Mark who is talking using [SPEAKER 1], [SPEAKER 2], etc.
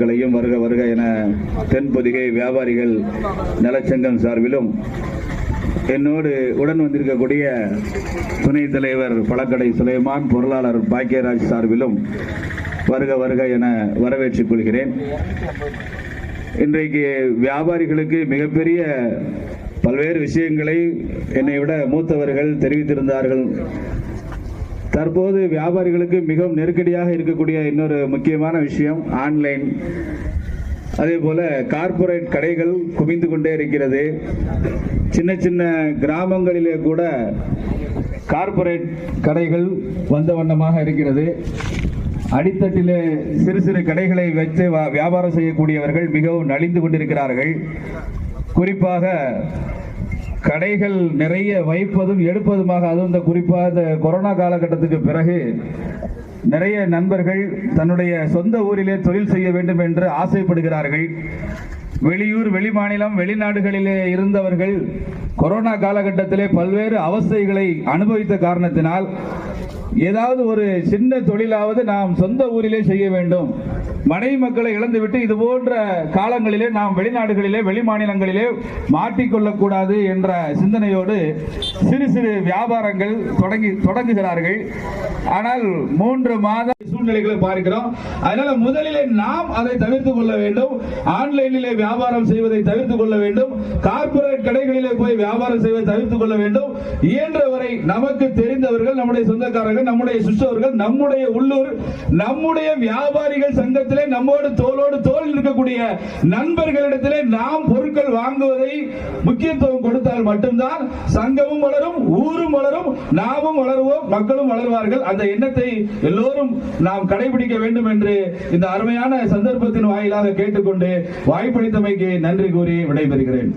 [SPEAKER 1] மக்களையும் வருக வருக என தென்பொதிகை வியாபாரிகள் நலச்சங்கம் சார்பிலும் என்னோடு உடன் வந்திருக்கக்கூடிய துணைத் தலைவர் பழக்கடை சுலைமான் பொருளாளர் பாக்கியராஜ் சார்பிலும் வருக வருக என வரவேற்றுக் கொள்கிறேன். இன்றைக்கு வியாபாரிகளுக்கு மிகப்பெரிய பல்வேறு விஷயங்களை என்னை விட மூத்தவர்கள் தெரிவித்திருந்தார்கள். தற்போது வியாபாரிகளுக்கு மிகவும் நெருக்கடியாக இருக்கக்கூடிய இன்னொரு முக்கியமான விஷயம் ஆன்லைன். அதே போல கார்ப்பரேட் கடைகள் குவிந்து கொண்டே இருக்கிறது. சின்ன சின்ன கிராமங்களிலே கூட கார்ப்பரேட் கடைகள் வந்த வண்ணமாக இருக்கிறது. அடித்தட்டிலே சிறு சிறு கடைகளை வைத்து வியாபாரம் செய்யக்கூடியவர்கள் மிகவும் நலிந்து கொண்டிருக்கிறார்கள். குறிப்பாக கடைகள் நிறைய வைப்பதும் எடுப்பதுமாக அதுவும் இந்த குறிப்பாக இந்த கொரோனா காலகட்டத்துக்கு பிறகு நிறைய நண்பர்கள் தன்னுடைய சொந்த ஊரிலே தொழில் செய்ய வேண்டும் என்று ஆசைப்படுகிறார்கள். வெளியூர் வெளிமாநிலம் வெளிநாடுகளிலே இருந்தவர்கள் கொரோனா காலகட்டத்திலே பல்வேறு அவஸ்தைகளை அனுபவித்த காரணத்தினால் ஏதாவது ஒரு சின்ன தொழிலாவது நாம் சொந்த ஊரிலே செய்ய வேண்டும். மனைவி மக்களை இழந்துவிட்டு இது போன்ற காலங்களிலே நாம் வெளிநாடுகளிலே வெளி மாநிலங்களிலே மாட்டிக்கொள்ளக்கூடாது என்ற சிந்தனையோடு சிறு சிறு வியாபாரங்கள் தொடங்கி தொடங்குகிறார்கள். ஆனால் மூன்று மாத சூழ்நிலைகளை பார்க்கிறோம். அதனால முதலிலே நாம் அதை தவிர்த்து கொள்ள வேண்டும். ஆன்லைனிலே வியாபாரம் செய்வதை தவிர்த்து கொள்ள வேண்டும். கார்ப்பரேட் கடைகளிலே போய் வியாபாரம் செய்வதை தவிர்த்து கொள்ள வேண்டும். இயன்றவரை நமக்கு தெரிந்தவர்கள் நம்முடைய சொந்தக்காரர்கள் நம்முடைய சிஸ்டர்கள் நம்முடைய உள்ளூர் நம்முடைய வியாபாரிகள் சங்கத்திலே நம்மோடு தோளோடு தோல் இருக்கக்கூடிய நண்பர்களிடத்திலே நாம் பொருட்கள் வாங்குவதை முக்கியத்துவம் கொடுத்தால் மட்டும்தான் சங்கமும் வளரும் ஊரும் வளரும் நாமும் வளருவோம் மக்களும் வளருவார்கள். அந்த எண்ணத்தை எல்லோரும் நாம் கடைபிடிக்க வேண்டும் என்று இந்த அருமையான சந்தர்ப்பத்தின் வாயிலாக கேட்டுக்கொண்டு வாய்ப்பளித்தமைக்கு நன்றி கூறி விடைபெறுகிறேன்.